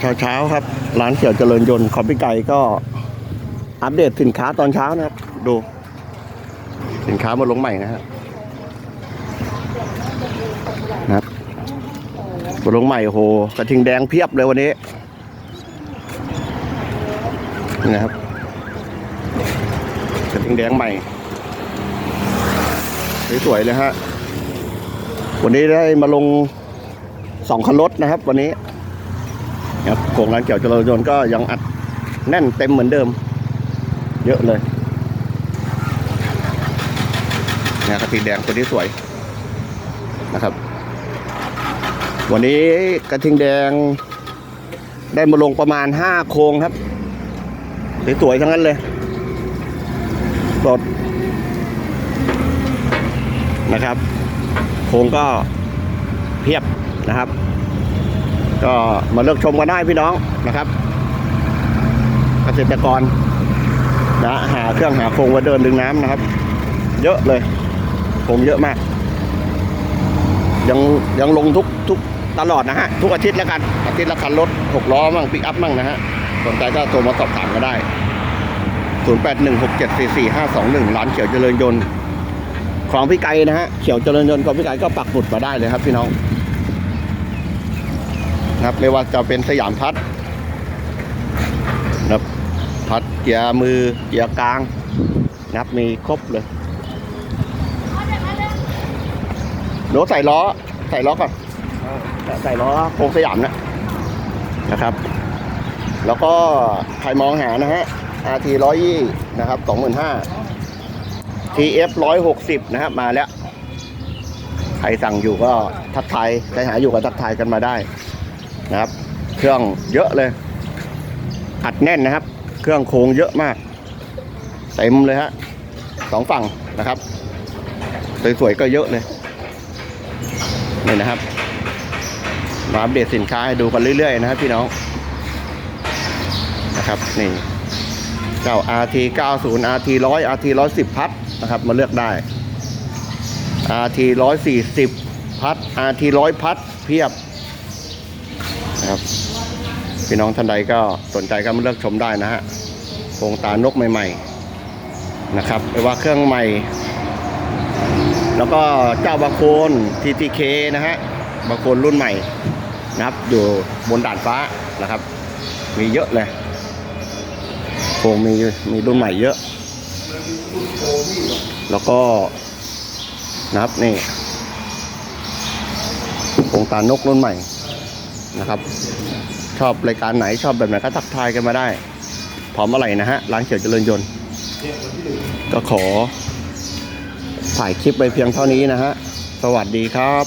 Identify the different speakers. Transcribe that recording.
Speaker 1: เช้าเช้าๆครับ ร้านเขียวเจริญยนต์ของพี่ไก่ก็อัปเดตสินค้าตอนเช้านะครับ ดู สินค้ามาลงใหม่นะฮะนะครับมาลงใหม่โหกระทิงแดงเพียบเลยวันนี้นี่นะครับกระทิงแดงใหม่สวยๆเลยฮะวันนี้ได้มาลงสองคันรถนะครับ วันนี้ ครับโครงร้านเกี่ยวจริญยนต์ก็ยังอัดแน่นเต็มเหมือนเดิม เยอะเลยนี่ยกระทิงแดงตัวนี้สวยนะครับ วันนี้กระทิงแดงได้มาลงประมาณห้าโครงครับสวยๆทั้งนั้นเลยสดนะครับ โครงก็เพียบนะครับ ก็มาเลือกชมกันได้พี่น้องนะครับเกษตรกรนะหาเครื่องหาโครงไว้เดินดึงน้ำนะครับ เยอะเลยโครงเยอะมาก ยังยังลงทุกทุกตลอดนะฮะ ทุกอาทิตย์แล้วกัน อาทิตย์ละคันรถหกล้อมั่งปิกอัพมั่งนะฮะสนใจก็โทรมาสอบถามก็ได้ 0816744521ร้านเขียวเจริญยนต์ของพี่ไก่นะฮะเขียวเจริญยนต์ของพี่ไก่ก็ปักหมุดมาได้เลยครับพี่น้อง นะครับ ไม่ว่าจะเป็นสยามพัฒน์นะครับพัดเกียร์มือเกียร์กลางนะครับมีครบเลยเดี๋ยวใส่ล้อใส่ล้อก่อนใส่ล้อโครงสยามนะนะครับ แล้วก็ใครมองหานะฮะ RT ร้อยยี่นะครับสองหมื่นห้า TF ร้อยหกสิบนะครับมาแล้ว ใครสั่งอยู่ก็ทักทายใครหาอยู่ก็ทักทายกันมาได้ นะครับ เครื่องเยอะเลยอัดแน่นนะครับ เครื่องโค้งเยอะมากเต็มเลยฮะสองฝั่งนะครับสวยๆก็เยอะเลยนี่นะครับ มาอัปเดตสินค้าให้ดูกันเรื่อยๆนะครับพี่น้องนะครับนี่เจ้า RT 90 RT 100 RT 110 พัดนะครับ มาเลือกได้ RT 140 พัด RT 100 พัดเพียบ นะครับ พี่น้องท่านใดก็สนใจก็มาเลือกชมได้นะฮะโครงตานกใหม่ๆนะครับไม่ว่าเครื่องใหม่ แล้วก็เจ้าบาโคน TTK นะฮะบาโคนรุ่นใหม่นะครับ อยู่บนด่านฟ้านะครับ มีเยอะเลยโครงมีมีรุ่นใหม่เยอะ แล้วก็นะครับนี่โครงตานกรุ่นใหม่ นะครับ ชอบรายการไหนชอบแบบไหนก็ทักทายกันมาได้ พร้อมอะไรนะฮะ ร้านเขียวเจริญยนต์ก็ขอ ถ่ายคลิปไปเพียงเท่านี้นะฮะ สวัสดีครับ